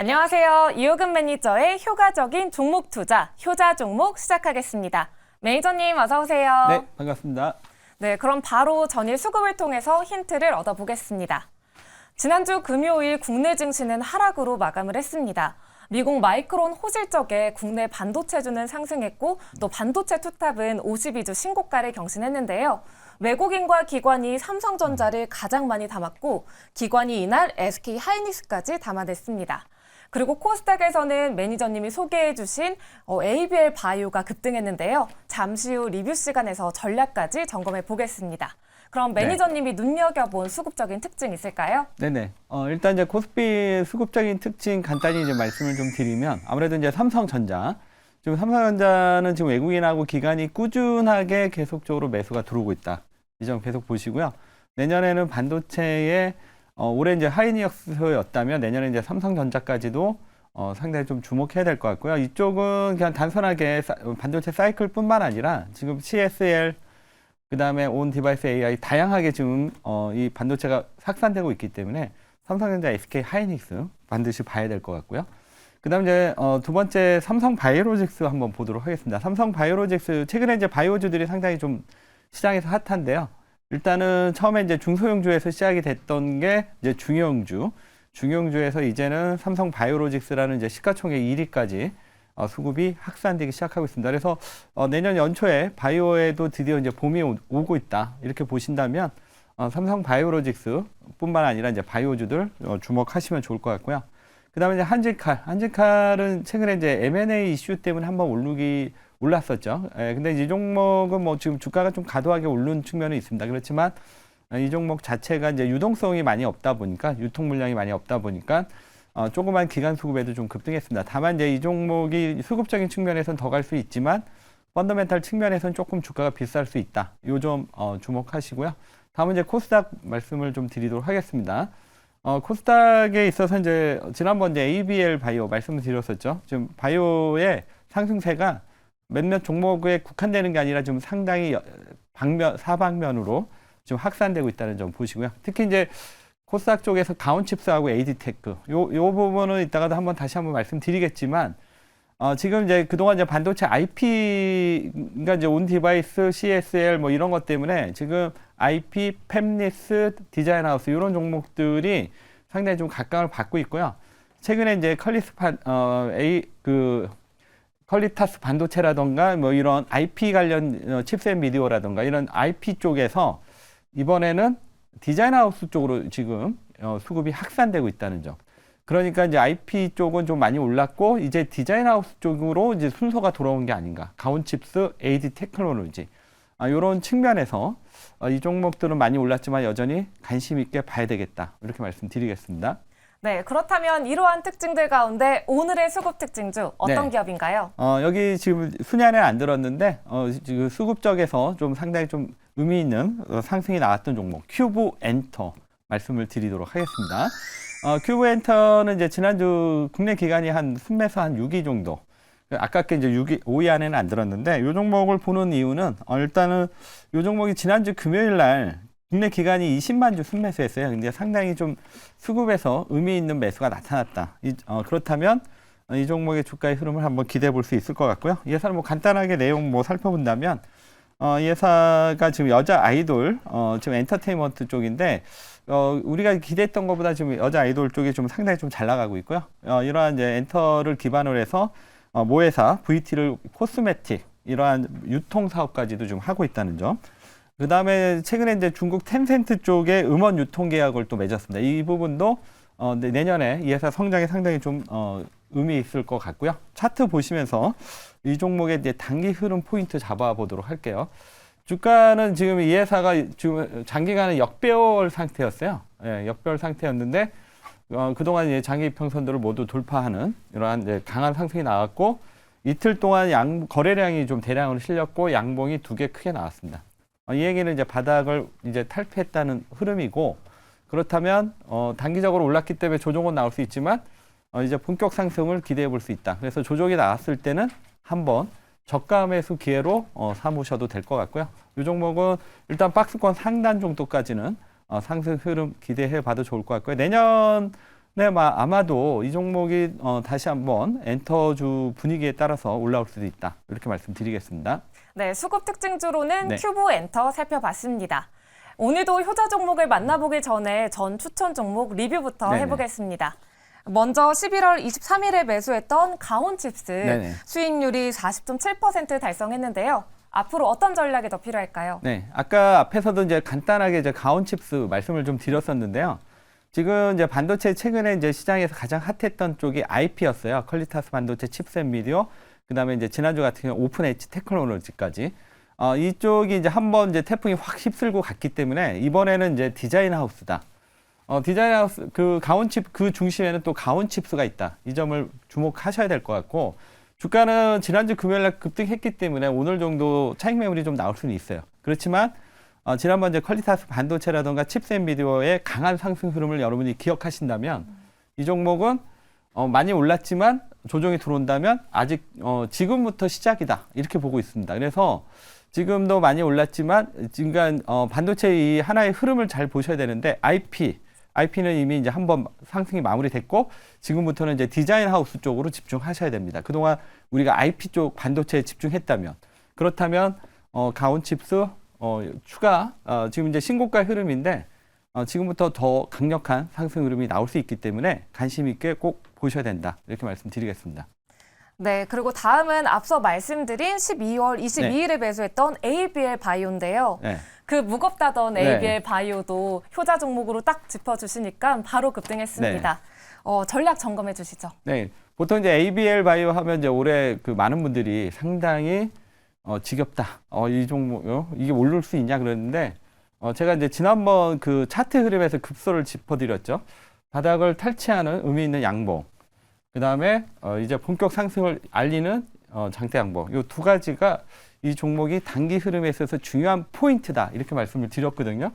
안녕하세요. 이호근 매니저의 효과적인 종목 투자, 효자 종목 시작하겠습니다. 매니저님 어서 오세요. 네, 반갑습니다. 네, 그럼 바로 전일 수급을 통해서 힌트를 얻어보겠습니다. 지난주 금요일 국내 증시는 하락으로 마감을 했습니다. 미국 마이크론 호실적에 국내 반도체주는 상승했고 또 반도체 투탑은 52주 신고가를 경신했는데요. 외국인과 기관이 삼성전자를 가장 많이 담았고 기관이 이날 SK 하이닉스까지 담아냈습니다. 그리고 코스닥에서는 매니저님이 소개해 주신 어, ABL 바이오가 급등했는데요. 잠시 후 리뷰 시간에서 전략까지 점검해 보겠습니다. 그럼 매니저님이 눈여겨본 수급적인 특징 있을까요? 네네. 어, 일단 이제 코스피 수급적인 특징 간단히 이제 말씀을 좀 드리면 아무래도 이제 삼성전자. 지금 삼성전자는 지금 외국인하고 기관이 꾸준하게 계속적으로 매수가 들어오고 있다. 이 점 계속 보시고요. 내년에는 반도체에 어, 올해 이제 하이닉스였다면 내년에 이제 삼성전자까지도 어, 상당히 좀 주목해야 될 것 같고요. 이쪽은 그냥 단순하게 사- 반도체 사이클뿐만 아니라 지금 CSL 그다음에 온 디바이스 AI 다양하게 지금 어, 이 반도체가 확산되고 있기 때문에 삼성전자, SK 하이닉스 반드시 봐야 될 것 같고요. 그다음 이제 어, 두 번째 삼성 바이오로직스 한번 보도록 하겠습니다. 삼성 바이오로직스 최근에 이제 바이오주들이 상당히 좀 시장에서 핫한데요. 일단은 처음에 이제 중소형주에서 시작이 됐던 게 이제 중형주, 중형주에서 이제는 삼성 바이오로직스라는 이제 시가총액 1위까지 어, 수급이 확산되기 시작하고 있습니다. 그래서 어, 내년 연초에 바이오에도 드디어 이제 봄이 오, 오고 있다 이렇게 보신다면 어, 삼성 바이오로직스뿐만 아니라 이제 바이오주들 어, 주목하시면 좋을 것 같고요. 그다음에 이제 한질칼, 한질칼은 최근에 이제 M&A 이슈 때문에 한번 오르기 올랐었죠. 예, 근데 이 종목은 뭐 지금 주가가 좀 과도하게 오른 측면은 있습니다. 그렇지만 어, 이 종목 자체가 이제 유동성이 많이 없다 보니까 유통 물량이 많이 없다 보니까 어, 조그만 기간 수급에도 좀 급등했습니다. 다만 이제 이 종목이 수급적인 측면에서는 더갈 수 있지만 펀더멘탈 측면에서는 조금 주가가 비쌀 수 있다. 요점 어, 주목하시고요. 다음은 이제 코스닥 말씀을 좀 드리도록 하겠습니다. 어, 코스닥에 있어서 이제 지난번 이제 ABL 바이오 말씀을 드렸었죠. 지금 바이오의 상승세가 몇몇 종목에 국한되는 게 아니라 좀 상당히 여- 방면 사방면으로 좀 확산되고 있다는 점 보시고요. 특히 이제 코스닥 쪽에서 가온칩스하고 AD테크 요, 요 부분은 이따가도 한번 다시 한번 말씀드리겠지만 어, 지금 이제 그동안 이제 반도체 IP 그러니까 이제 온 디바이스 CSL 뭐 이런 것 때문에 지금 IP, 팹리스, 디자인 하우스 이런 종목들이 상당히 좀 각광을 받고 있고요. 최근에 이제 컬리스판 어 A 그 퀄리타스 반도체라던가 뭐 이런 IP 관련 어, 칩셋 미디어라던가 이런 IP 쪽에서 이번에는 디자인 하우스 쪽으로 지금 어, 수급이 확산되고 있다는 점. 그러니까 이제 IP 쪽은 좀 많이 올랐고 이제 디자인 하우스 쪽으로 이제 순서가 돌아온 게 아닌가. 가온칩스, AD 테크놀로지. 아, 이런 측면에서 어, 이 종목들은 많이 올랐지만 여전히 관심 있게 봐야 되겠다. 이렇게 말씀드리겠습니다. 네, 그렇다면 이러한 특징들 가운데 오늘의 수급 특징주 어떤 네. 기업인가요? 어, 여기 지금 순위 안에 안 들었는데 어, 지금 수급 적에서 좀 상당히 좀 의미 있는 어, 상승이 나왔던 종목 큐브 엔터 말씀을 드리도록 하겠습니다. 어, 큐브 엔터는 이제 지난주 국내 기간이 한 순매수 한 6위 정도. 아깝게 이제 6위, 5위 안에는 안 들었는데 이 종목을 보는 이유는 어, 일단은 이 종목이 지난주 금요일 날 국내 기간이 20만 주 순매수했어요. 근데 상당히 좀 수급에서 의미 있는 매수가 나타났다. 이, 어, 그렇다면 어, 이 종목의 주가의 흐름을 한번 기대해 볼 수 있을 것 같고요. 이 회사를 뭐 간단하게 내용 뭐 살펴본다면 어, 이 회사가 지금 여자 아이돌 어, 지금 엔터테인먼트 쪽인데 어, 우리가 기대했던 것보다 지금 여자 아이돌 쪽이 좀 상당히 좀 잘 나가고 있고요. 어, 이러한 이제 엔터를 기반으로 해서 어, 모회사 VT를 코스메틱 이러한 유통 사업까지도 좀 하고 있다는 점. 그 다음에 최근에 이제 중국 텐센트 쪽에 음원 유통 계약을 또 맺었습니다. 이 부분도 어, 내- 내년에 이 회사 성장에 상당히 좀 어, 의미 있을 것 같고요. 차트 보시면서 이 종목의 이제 단기 흐름 포인트 잡아보도록 할게요. 주가는 지금 이 회사가 지금 장기간은 역배열 상태였어요. 예, 역배열 상태였는데 어, 그동안 이제 장기 이평선들을 모두 돌파하는 이러한 이제 강한 상승이 나왔고 이틀 동안 양 거래량이 좀 대량으로 실렸고 양봉이 두 개 크게 나왔습니다. 어, 이 얘기는 이제 바닥을 이제 탈피했다는 흐름이고 그렇다면 어, 단기적으로 올랐기 때문에 조정은 나올 수 있지만 어, 이제 본격 상승을 기대해 볼 수 있다. 그래서 조정이 나왔을 때는 한번 저가 매수 기회로 어, 삼으셔도 될 것 같고요. 이 종목은 일단 박스권 상단 정도까지는 어, 상승 흐름 기대해 봐도 좋을 것 같고요. 내년은 네, 마- 아마도 이 종목이 어, 다시 한번 엔터주 분위기에 따라서 올라올 수도 있다. 이렇게 말씀드리겠습니다. 네, 수급 특징주로는 네. 큐브 엔터 살펴봤습니다. 오늘도 효자 종목을 만나보기 전에 전 추천 종목 리뷰부터 네네. 해보겠습니다. 먼저 11월 23일에 매수했던 가온칩스 네네. 수익률이 40.7% 달성했는데요. 앞으로 어떤 전략이 더 필요할까요? 네, 아까 앞에서도 이제 간단하게 이제 가온칩스 말씀을 좀 드렸었는데요. 지금 이제 반도체 최근에 이제 시장에서 가장 핫했던 쪽이 IP였어요. 퀄리타스 반도체 칩셋 미디어. 그다음에 이제 지난주 같은 경우 오픈 엣지 테크놀로지까지. 어, 이쪽이 이제 한번 이제 태풍이 확 휩쓸고 갔기 때문에 이번에는 이제 디자인 하우스다. 어, 디자인 하우스 그 가온 칩 그 중심에는 또 가온 칩스가 있다. 이 점을 주목하셔야 될 것 같고 주가는 지난주 금요일 날 급등했기 때문에 오늘 정도 차익 매물이 좀 나올 수는 있어요. 그렇지만 어, 지난번 이제 퀄리타스 반도체라던가 칩셋 미디어의 강한 상승 흐름을 여러분이 기억하신다면 이 종목은 어, 많이 올랐지만 조정이 들어온다면 아직 어, 지금부터 시작이다 이렇게 보고 있습니다. 그래서 지금도 많이 올랐지만 지금 어, 반도체 이 하나의 흐름을 잘 보셔야 되는데 IP IP는 이미 이제 한번 상승이 마무리됐고 지금부터는 이제 디자인 하우스 쪽으로 집중하셔야 됩니다. 그동안 우리가 IP 쪽 반도체에 집중했다면 그렇다면 어, 가온칩스 어, 추가 어, 지금 이제 신고가 흐름인데 어, 지금부터 더 강력한 상승 흐름이 나올 수 있기 때문에 관심 있게 꼭 보셔야 된다 이렇게 말씀드리겠습니다. 네, 그리고 다음은 앞서 말씀드린 12월 22일에 매수했던 ABL 바이오인데요. 네. 그 무겁다던 네. ABL 바이오도 효자 종목으로 딱 짚어주시니까 바로 급등했습니다. 어, 전략 점검해 주시죠. 네, 보통 이제 ABL 바이오 하면 이제 올해 그 많은 분들이 상당히 어, 지겹다. 어, 이 종목 어, 이게 오를 수 있냐 그랬는데 어, 제가 이제 지난번 그 차트 흐름에서 급소를 짚어드렸죠. 바닥을 탈취하는 의미 있는 양봉. 그 다음에 어, 이제 본격 상승을 알리는 어, 장대 양봉. 이 두 가지가 이 종목이 단기 흐름에 있어서 중요한 포인트다 이렇게 말씀을 드렸거든요.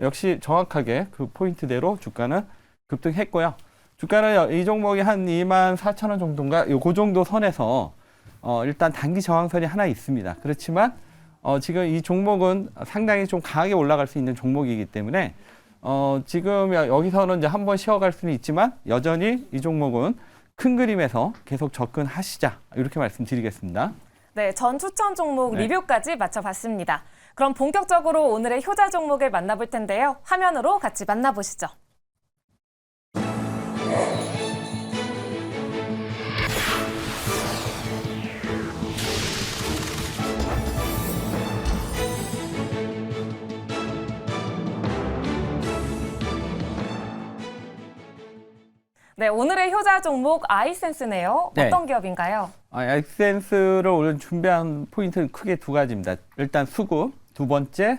역시 정확하게 그 포인트대로 주가는 급등했고요. 주가는 이 종목이 한 2만 4천 원 정도인가 요 그 정도 선에서 어, 일단 단기 저항선이 하나 있습니다. 그렇지만 어, 지금 이 종목은 상당히 좀 강하게 올라갈 수 있는 종목이기 때문에 어, 지금 여- 여기서는 이제 한번 쉬어갈 수는 있지만 여전히 이 종목은 큰 그림에서 계속 접근하시자 이렇게 말씀드리겠습니다. 네, 전 추천 종목 네. 리뷰까지 맞춰봤습니다. 그럼 본격적으로 오늘의 효자 종목을 만나볼 텐데요. 화면으로 같이 만나보시죠. 네, 오늘의 효자 종목 아이센스네요. 네. 어떤 기업인가요? 아, 엑센스를 오늘 준비한 포인트는 크게 두 가지입니다. 일단 수급, 두 번째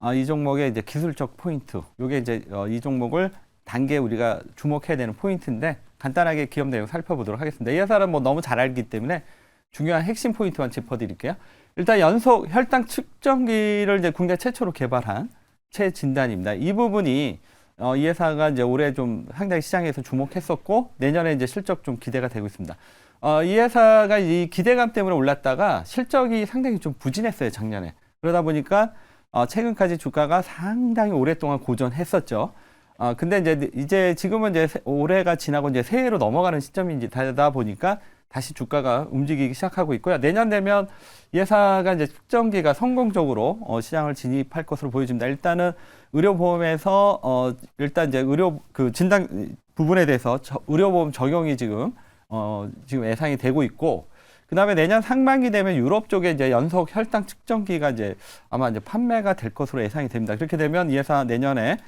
아, 이 종목의 이제 기술적 포인트. 이게 이제 어, 이 종목을 단계 우리가 주목해야 되는 포인트인데 간단하게 기업 내용 살펴보도록 하겠습니다. 이 회사는 뭐 너무 잘 알기 때문에 중요한 핵심 포인트만 짚어드릴게요. 일단 연속 혈당 측정기를 이제 국내 최초로 개발한 최진단입니다. 이 부분이 어, 이 회사가 이제 올해 좀 상당히 시장에서 주목했었고 내년에 이제 실적 좀 기대가 되고 있습니다. 어, 이 회사가 이 기대감 때문에 올랐다가 실적이 상당히 좀 부진했어요 작년에. 그러다 보니까 어, 최근까지 주가가 상당히 오랫동안 고전했었죠. 어, 근데 이제 이제 지금은 이제 새- 올해가 지나고 이제 새해로 넘어가는 시점인지 되다 보니까 다시 주가가 움직이기 시작하고 있고요. 내년 되면 이 회사가 이제 측정기가 성공적으로 어, 시장을 진입할 것으로 보여집니다. 일단은 의료보험에서 어, 일단 이제 의료 그 진단 부분에 대해서 저- 의료보험 적용이 지금 어, 지금 예상이 되고 있고 그다음에 내년 상반기 되면 유럽 쪽에 이제 연속 혈당 측정기가 이제 아마 이제 판매가 될 것으로 예상이 됩니다. 그렇게 되면 이 회사 내년에 어,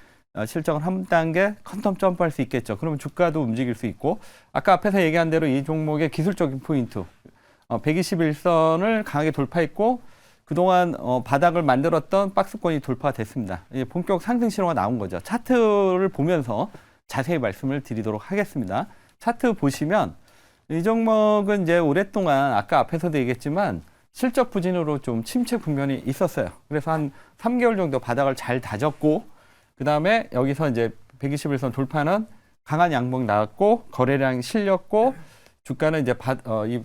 실적을 한 단계 컨텀 점프할 수 있겠죠. 그러면 주가도 움직일 수 있고 아까 앞에서 얘기한 대로 이 종목의 기술적인 포인트 어, 121선을 강하게 돌파했고 그동안 어, 바닥을 만들었던 박스권이 돌파됐습니다. 이제 본격 상승 신호가 나온 거죠. 차트를 보면서 자세히 말씀을 드리도록 하겠습니다. 차트 보시면 이 종목은 이제 오랫동안 아까 앞에서도 얘기했지만 실적 부진으로 좀 침체 국면이 있었어요. 그래서 한 3개월 정도 바닥을 잘 다졌고 그 다음에 여기서 이제 121선 돌파는 강한 양봉 나왔고 거래량이 실렸고 주가는 이제 바, 어, 이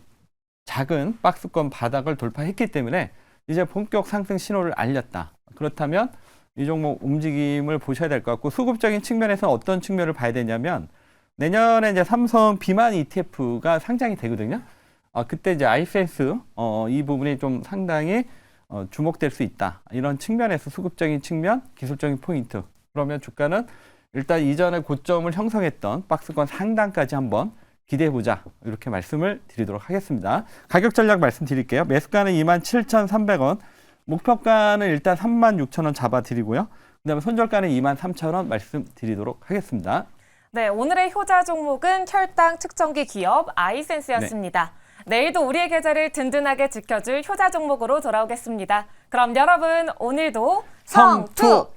작은 박스권 바닥을 돌파했기 때문에 이제 본격 상승 신호를 알렸다. 그렇다면 이 종목 움직임을 보셔야 될 것 같고 수급적인 측면에서 어떤 측면을 봐야 되냐면 내년에 이제 삼성 비만 ETF가 상장이 되거든요. 어, 그때 이제 아이센스 어, 이 부분이 좀 상당히 어, 주목될 수 있다. 이런 측면에서 수급적인 측면, 기술적인 포인트. 그러면 주가는 일단 이전에 고점을 형성했던 박스권 상단까지 한번 기대해 보자. 이렇게 말씀을 드리도록 하겠습니다. 가격 전략 말씀드릴게요. 매수가는 27,300원, 목표가는 일단 36,000원 잡아 드리고요. 그다음에 손절가는 23,000원 말씀드리도록 하겠습니다. 네, 오늘의 효자 종목은 혈당 측정기 기업 아이센스였습니다. 내일도 우리의 계좌를 든든하게 지켜줄 효자 종목으로 돌아오겠습니다. 그럼 여러분 오늘도 성투!